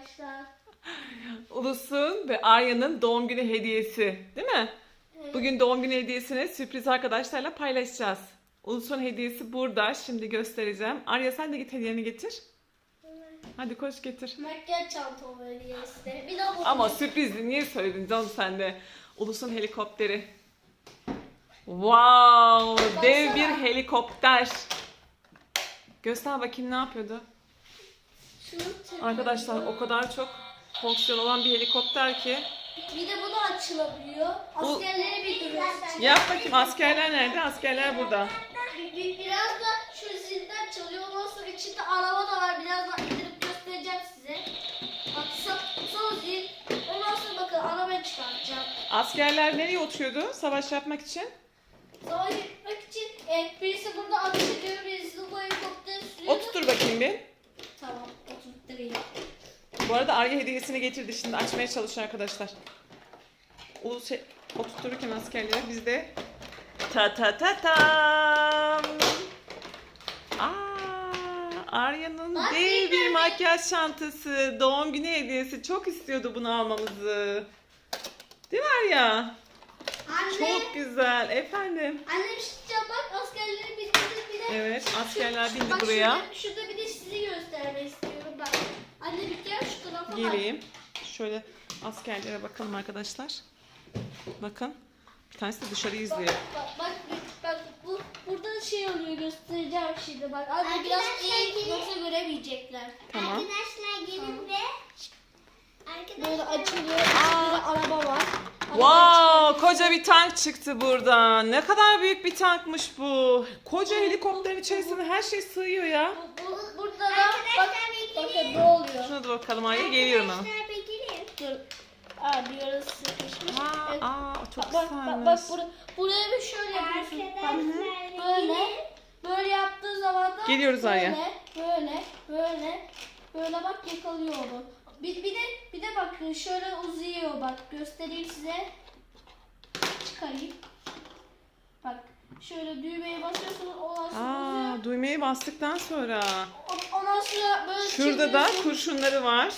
arkadaşlar. Ulus'un ve Arya'nın doğum günü hediyesi değil mi? Evet. Bugün doğum günü hediyesini sürpriz arkadaşlarla paylaşacağız. Ulus'un hediyesi burada. Şimdi göstereceğim. Arya sen de git hediyeni getir. Hadi koş getir. Makyaj çantamı hediyesi. Bir de bu. Ama sürprizdi. Niye söyledin canım sen de? Ulus'un helikopteri. Wow! Dev bir helikopter. Göster bakayım ne yapıyordu? Arkadaşlar o kadar çok fonksiyon olan bir helikopter ki. Bir de bu da açılabiliyor. Askerleri bir duruyor. Yap bakayım askerler nerede? Askerler burada. Bir- bir- Biraz da şu zilden çalıyor. Ondan sonra içinde araba da var. Birazdan indirip göstereceğim size. Bak son, son zil. Ondan sonra bakın arabayı çıkartacağım. Askerler nereye oturuyordu savaş yapmak için? Savaş etmek için e, birisi burada ateş ediyor. Birisi bu helikopteri sürüyor. Oturtur bakayım bir. Bu arada Arya hediyesini getirdi şimdi açmaya çalışıyor arkadaşlar. Ulus şey, oturtururken askerlere biz de ta ta ta tam. Aa, Arya'nın Bak, dev bir makyaj çantası. Doğum günü hediyesi. Çok istiyordu bunu almamızı. Değil mi Arya? Anne. Çok güzel. Efendim. Anne bir şey diyeceğim bak askerleri bir bir de. Evet askerler bindi bak, buraya. Şurada, şurada bir de sizi göstermek istiyorum bak. Anne bir gel şu tarafa bak. Geleyim. Şöyle askerlere bakalım arkadaşlar. Bakın. Bir tanesi de dışarı Bak, izliyor. bak, bak, bak, bu, burada şey oluyor göstereceğim şimdi bak. Anne biraz eğik yoksa göremeyecekler. Tamam. Arkadaşlar gelin ve Böyle arkadaşlar açılıyor. Burada araba var. Wow, koca bir tank çıktı buradan. Ne kadar büyük bir tankmış bu. Koca helikopterin içerisine her şey sığıyor ya. Bu, bu, burada da bak, Arkadaşlar bakın gelin. ne oluyor. Şuna da bakalım Arya geliyorum ama. Arkadaşlar bir gelin. Dur. Aa bir arası sıkışmış. Aa, Evet. aa çok Bak bak bak, bak güzelmiş. bur buraya bir şöyle yapıyorsun. Bak, Arkadaşlar böyle böyle yaptığı zaman da Geliyoruz böyle, Arya. Böyle böyle böyle bak yakalıyor onu. Bir, bir de bir de bak şöyle uzuyor bak göstereyim size. Çıkarayım. Bak şöyle düğmeye basıyorsunuz ondan sonra uzuyor. Aa, düğmeyi bastıktan sonra. O- Ondan sonra böyle Şurada da çeviriyorsun. kurşunları var.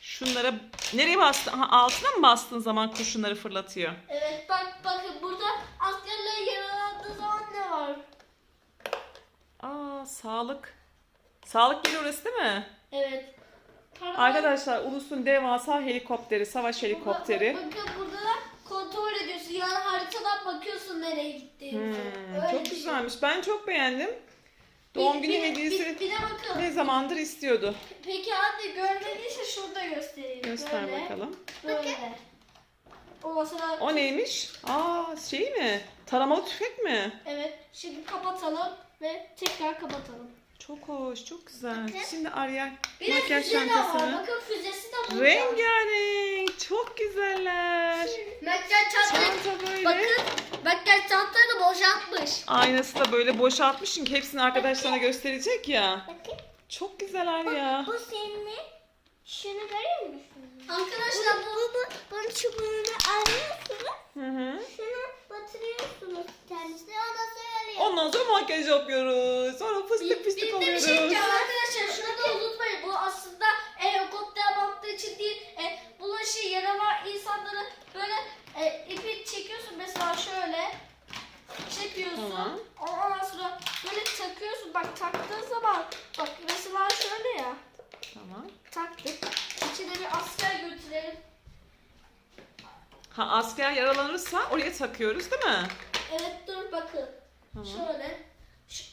Şunlara nereye bastın? Aha, altına mı bastığın zaman kurşunları fırlatıyor? Evet bak bakın burada askerler yaralandığı zaman ne var? Aa, sağlık. Sağlık geliyor orası değil mi? Evet. Para- Arkadaşlar Ulus'un devasa helikopteri, savaş helikopteri. Bak- Bakın burada da kontrol ediyorsun. Yani haritadan bakıyorsun nereye gittiğini. Hmm, çok şey. güzelmiş. Ben çok beğendim. Doğum günü bir- hediyesi Bir, bir de bakın. ne zamandır istiyordu. Peki anne görmediyse şurada göstereyim. Göster böyle, bakalım. Böyle. O mesela O neymiş? Aa şey mi? Taramalı tüfek mi? evet şimdi kapatalım ve tekrar kapatalım. Çok hoş, çok güzel. Şimdi Arya Bir de makyaj füze de var. çantasını. Bakın füzesi de burada. Rengarenk, çok güzeller. Makyaj çantayı Çanta böyle. bakın boşaltmış. Aynası da böyle boşaltmış çünkü hepsini arkadaşlarına gösterecek ya. Bakın Çok güzel Arya. bu senin. Şunu görüyor musunuz? Arkadaşlar Bu, bu, bu, bunun çubuğunu alıyorsunuz. Hı hı. Şunu batırıyorsunuz kendisine. Ondan sonra öyle Ondan sonra makyaj yapıyoruz. Sonra fıstık Bir, bir, fıstık bir, bir oluyoruz. şey diyeceğim arkadaşlar şunu da unutmayın bu aslında e, helikopter baktığı için değil e, bunun şey yaralı insanları böyle e, ipi çekiyorsun mesela şöyle çekiyorsun Tamam. ondan sonra böyle taktığın zaman bak mesela şöyle ya. Tamam. taktık. İçine bir asker götürelim. Ha asker yaralanırsa oraya takıyoruz değil mi? evet dur bakın. Tamam. şöyle. Şu,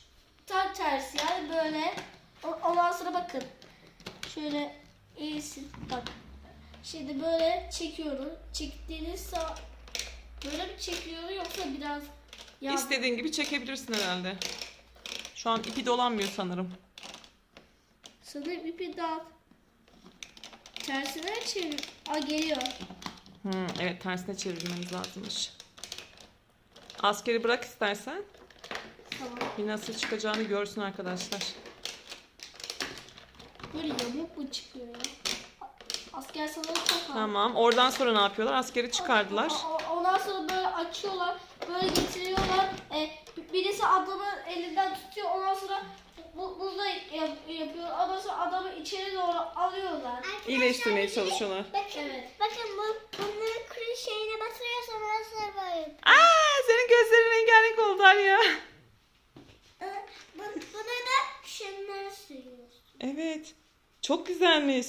tam tersi yani böyle. Ondan sonra bakın. Şöyle iyisin bak. Şimdi böyle çekiyorum. Çektiğiniz sağ böyle mi çekiyorum yoksa biraz ya İstediğin gibi çekebilirsin herhalde. Şu an ipi dolanmıyor sanırım. sanırım ipi dağıt tersine çevir Aa geliyor Hmm, evet tersine çevirmemiz lazımmış. Askeri bırak istersen. tamam Bir nasıl çıkacağını görsün arkadaşlar. böyle yamuk mu çıkıyor ya asker sanırım çok. Tamam. Oradan sonra ne yapıyorlar? Askeri çıkardılar. O- o- Ondan sonra böyle açıyorlar, böyle getiriyorlar. E, birisi adamın elinden tutuyor. Ondan sonra bu, bu burada yap, yapıyor. Ondan sonra adamı içeri doğru alıyorlar. İyileştirmeye çalışıyorlar. Bakın, Evet. bakın bu, bunların kuru şeyine basıyorsan orası böyle. Aa, senin gözlerin rengarenk oldu Arya. Ee, Bu, buna da şunları sürüyoruz. Evet. Çok güzelmiş.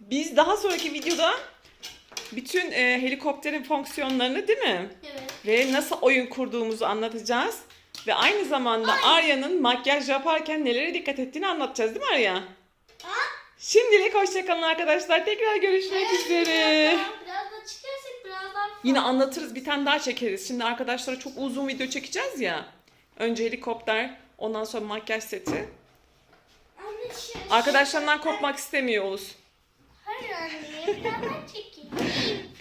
Biz daha sonraki videoda bütün e, helikopterin fonksiyonlarını değil mi? Evet. Ve nasıl oyun kurduğumuzu anlatacağız. Ve aynı zamanda Arya'nın makyaj yaparken nelere dikkat ettiğini anlatacağız değil mi Arya? Şimdilik hoşçakalın arkadaşlar. Tekrar görüşmek üzere. Biraz, biraz da çıkarsak birazdan Yine anlatırız. Bir tane daha çekeriz. Şimdi arkadaşlara çok uzun video çekeceğiz ya. Önce helikopter, ondan sonra makyaj seti. Anne şu, Arkadaşlarından kopmak istemiyor Oğuz. Hayır anne birazdan çekeyim.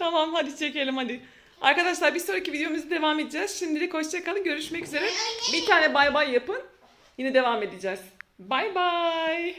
Tamam hadi çekelim hadi. Arkadaşlar bir sonraki videomuzda devam edeceğiz. Şimdilik hoşçakalın. Görüşmek üzere. Bir tane bay bay yapın. Yine devam edeceğiz. Bay bay.